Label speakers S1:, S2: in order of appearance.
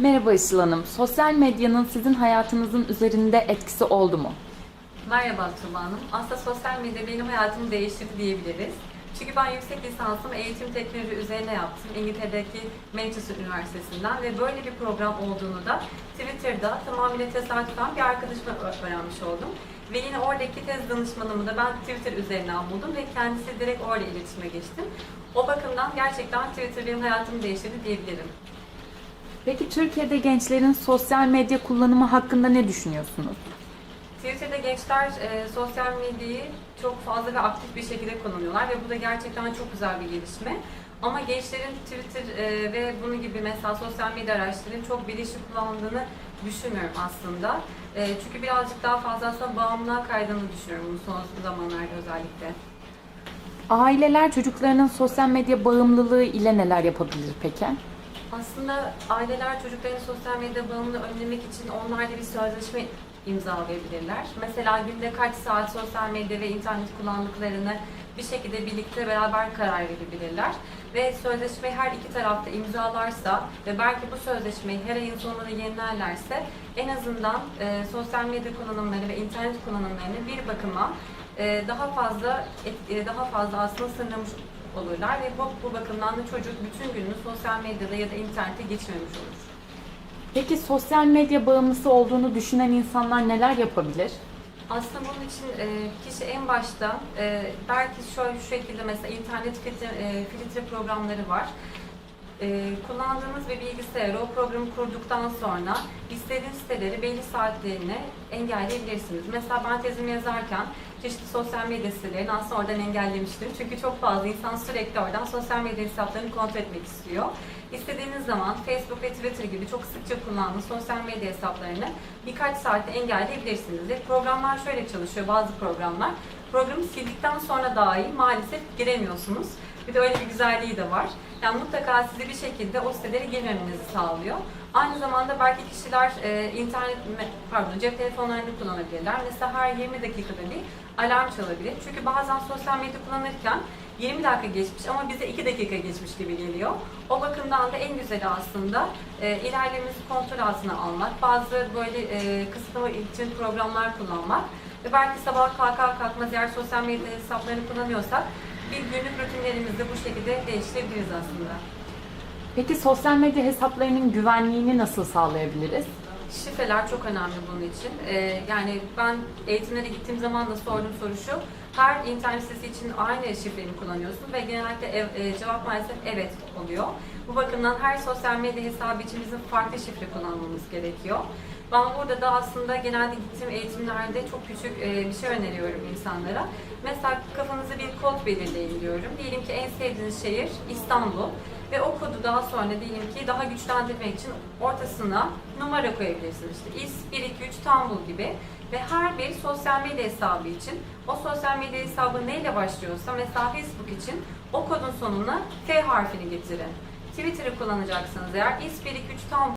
S1: Merhaba Işıl Hanım. Sosyal medyanın sizin hayatınızın üzerinde etkisi oldu mu?
S2: Merhaba Tuba Hanım. Aslında sosyal medya benim hayatımı değiştirdi diyebiliriz. Çünkü ben yüksek lisansımı eğitim teknoloji üzerine yaptım. İngiltere'deki Manchester Üniversitesi'nden ve böyle bir program olduğunu da Twitter'da tamamıyla tesadüfen bir arkadaşıma öğrenmiş oldum. Ve yine oradaki tez danışmanımı da ben Twitter üzerinden buldum ve kendisi direkt orada iletişime geçtim. O bakımdan gerçekten Twitter benim hayatımı değiştirdi diyebilirim.
S1: Peki Türkiye'de gençlerin sosyal medya kullanımı hakkında ne düşünüyorsunuz?
S2: Twitter'da gençler e, sosyal medyayı çok fazla ve aktif bir şekilde kullanıyorlar ve bu da gerçekten çok güzel bir gelişme. Ama gençlerin Twitter e, ve bunun gibi mesela sosyal medya araçlarının çok bilinçli kullandığını düşünmüyorum aslında. E, çünkü birazcık daha fazla aslında bağımlılığa kaydığını düşünüyorum bu son zamanlarda özellikle.
S1: Aileler çocuklarının sosyal medya bağımlılığı ile neler yapabilir peki?
S2: Aslında aileler çocukların sosyal medya bağımlılığı önlemek için onlarla bir sözleşme imzalayabilirler. Mesela günde kaç saat sosyal medya ve internet kullandıklarını bir şekilde birlikte beraber karar verebilirler. Ve sözleşmeyi her iki tarafta imzalarsa ve belki bu sözleşmeyi her ayın sonunda yenilerlerse en azından e, sosyal medya kullanımları ve internet kullanımlarını bir bakıma e, daha fazla et- e, daha fazla aslında sınırlamış olurlar ve bu, bu bakımdan da çocuk bütün gününü sosyal medyada ya da internette geçirmemiş olur.
S1: Peki sosyal medya bağımlısı olduğunu düşünen insanlar neler yapabilir?
S2: Aslında bunun için e, kişi en başta e, belki şöyle şu şekilde mesela internet filtre, e, filtre programları var. E, kullandığınız bir bilgisayarı o programı kurduktan sonra istediğiniz siteleri belli saatlerine engelleyebilirsiniz. Mesela ben tezimi yazarken çeşitli sosyal medya sitelerini aslında oradan engellemiştim. Çünkü çok fazla insan sürekli oradan sosyal medya hesaplarını kontrol etmek istiyor. İstediğiniz zaman Facebook ve Twitter gibi çok sıkça kullandığınız sosyal medya hesaplarını birkaç saatte engelleyebilirsiniz. Ve programlar şöyle çalışıyor bazı programlar. Programı sildikten sonra dahi maalesef giremiyorsunuz. Bir de öyle bir güzelliği de var. Yani mutlaka sizi bir şekilde o sitelere girmemenizi sağlıyor. Aynı zamanda belki kişiler e, internet, pardon cep telefonlarını kullanabilirler. Mesela her 20 dakikada bir alarm çalabilir. Çünkü bazen sosyal medya kullanırken 20 dakika geçmiş ama bize 2 dakika geçmiş gibi geliyor. O bakımdan da en güzeli aslında e, ilerlememizi kontrol altına almak, bazı böyle e, kısıtlama için programlar kullanmak ve belki sabah kalkar kalkmaz eğer sosyal medya hesaplarını kullanıyorsak bir günlük rutinlerimizi bu şekilde değiştirebiliriz aslında.
S1: Peki sosyal medya hesaplarının güvenliğini nasıl sağlayabiliriz?
S2: Şifreler çok önemli bunun için. Ee, yani ben eğitimlere gittiğim zaman da sorduğum soru şu. Her internet sitesi için aynı şifreyi kullanıyorsun ve genellikle ev- e, cevap maalesef evet oluyor. Bu bakımdan her sosyal medya hesabı için bizim farklı şifre kullanmamız gerekiyor. Ben burada da aslında genelde gittiğim eğitimlerde çok küçük e, bir şey öneriyorum insanlara. Mesela kafanıza bir kod belirleyin diyorum. Diyelim ki en sevdiğiniz şehir İstanbul. Ve o kodu daha sonra diyelim ki daha güçlendirmek için ortasına numara koyabilirsiniz. İşte is 1, 2, 3 İstanbul gibi. Ve her bir sosyal medya hesabı için o sosyal medya hesabı neyle başlıyorsa mesela Facebook için o kodun sonuna F harfini getirin. Twitter'ı kullanacaksınız eğer is 1, 2, 3 İstanbul